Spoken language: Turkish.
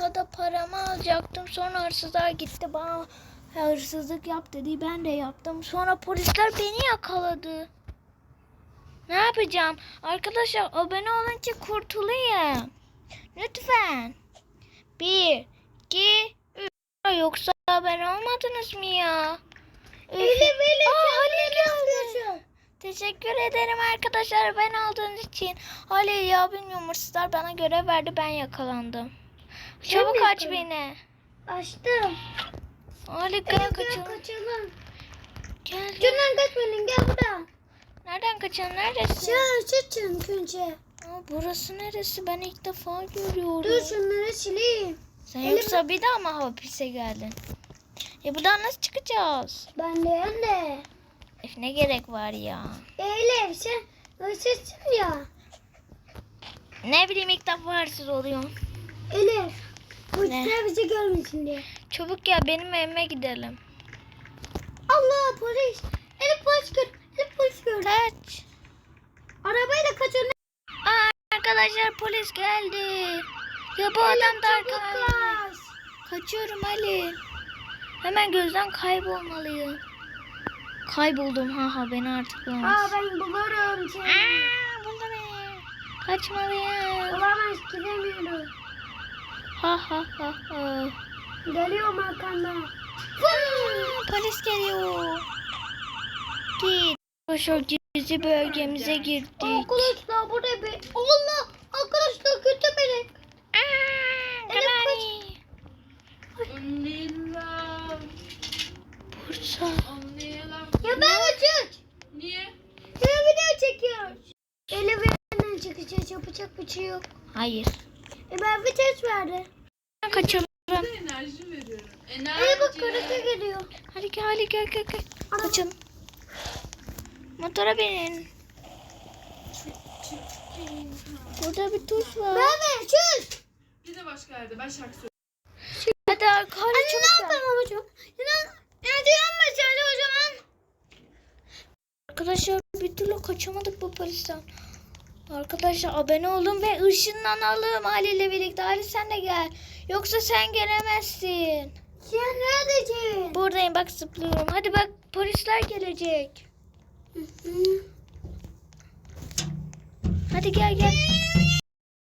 bankada paramı alacaktım. Sonra hırsızlar gitti bana hırsızlık yap dedi. Ben de yaptım. Sonra polisler beni yakaladı. Ne yapacağım? Arkadaşlar abone olun ki kurtulayım. Lütfen. Bir, iki, üç. Yoksa abone olmadınız mı ya? Üf. Elif Elif Aa, Halil geldi. Teşekkür ederim arkadaşlar ben aldığınız için. Halil ya bilmiyorum hırsızlar bana görev verdi ben yakalandım. Çabuk aç yakalandın? beni. Açtım. Gel Gel kaçalım. kaçalım. Gel. Şuradan kaçmadın gel buradan. Nereden kaçalım neredesin? Şu şu çünkü önce. Aa, burası neresi ben ilk defa görüyorum. Dur şunları sileyim. Sen Elim- yoksa bir daha mı hapise geldin? E buradan nasıl çıkacağız? Ben de ben de. Öf, ne gerek var ya? Elif sen hırsızsın ya. Ne bileyim ilk defa hırsız oluyorum. Elif. Polisler bizi görmesin diye. Çabuk ya benim evime gidelim. Allah polis. Elif polis gör. Elif polis gör. Kaç. Arabayla kaçın. Aa, arkadaşlar polis geldi. Ya bu adam da arkadaşlar. Kaçıyorum Ali. Hemen gözden kaybolmalıyım. Kayboldum ha ha beni artık Aa bulamaz. ben bulurum seni. Aa, buldu beni. Kaçmalıyım. Olamaz gidemiyorum. Ha ha ha ha. Geliyorum arkandan. Polis geliyor. Git. Arkadaşlar gizli bölgemize girdik. Arkadaşlar burada bir... Allah! Arkadaşlar kötü biri. Aa, Granny. Anlayalım. Bursa. Ya ben açık. Niye? Ya video çekiyoruz. Eli benden çıkacak yapacak bir şey yok. Hayır. E ben vites verdi. Kaçalım. Enerji veriyorum. Enerji. Eli bak karate geliyor. Hadi gel hadi gel gel gel. Ana. Kaçalım. Motora binin. Burada bir tuş var. Ben de çüz. Bir de başka yerde. Ben şarkı söylüyorum. Hadi hadi Anne ne çabuk gel. yapalım babacığım? Ya, ya söyle o zaman. Arkadaşlar bir türlü kaçamadık bu polisten. Arkadaşlar abone olun ve ışınlanalım Ali ile birlikte. Ali sen de gel. Yoksa sen gelemezsin. Sen neredesin? Buradayım bak zıplıyorum. Hadi bak polisler gelecek. Hı. Hadi gel gel.